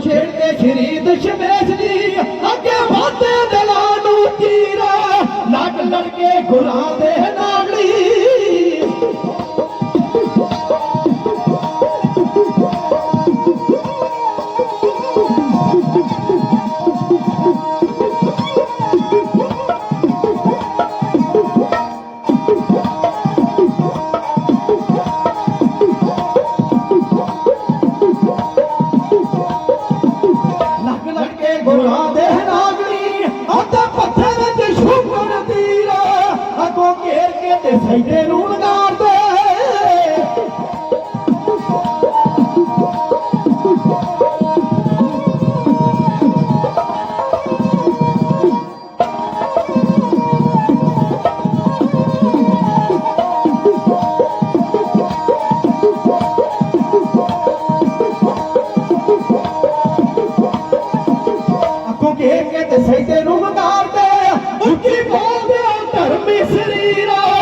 ਛੇੜ ਕੇ ਸ਼੍ਰੀ ਦਸ਼ਮੇਸ਼ ਜੀ, ਅੱਗੇ ਵਾਦੇ ਦਿਲਾਂ ਨੂੰ ਚੀਰਾ ਲੱਗ ਲੜਕੇ ਗੁਰਾਂ ਦੇ ਨਾਗਲੀ ਲੜਕੇ ਦੇ ਨਾਗਰੀ ਅੱਧੇ ਪੱਥਰ ਵਿੱਚ ਸ਼ੁਕਰ ਤੀਰਾ। ਅੱਗੋਂ ਘੇਰ ਕੇ ਤੇ ਸੈਦੇ ਨੂੰ ਲਗਾੜਦੇ আমি শ্রীরা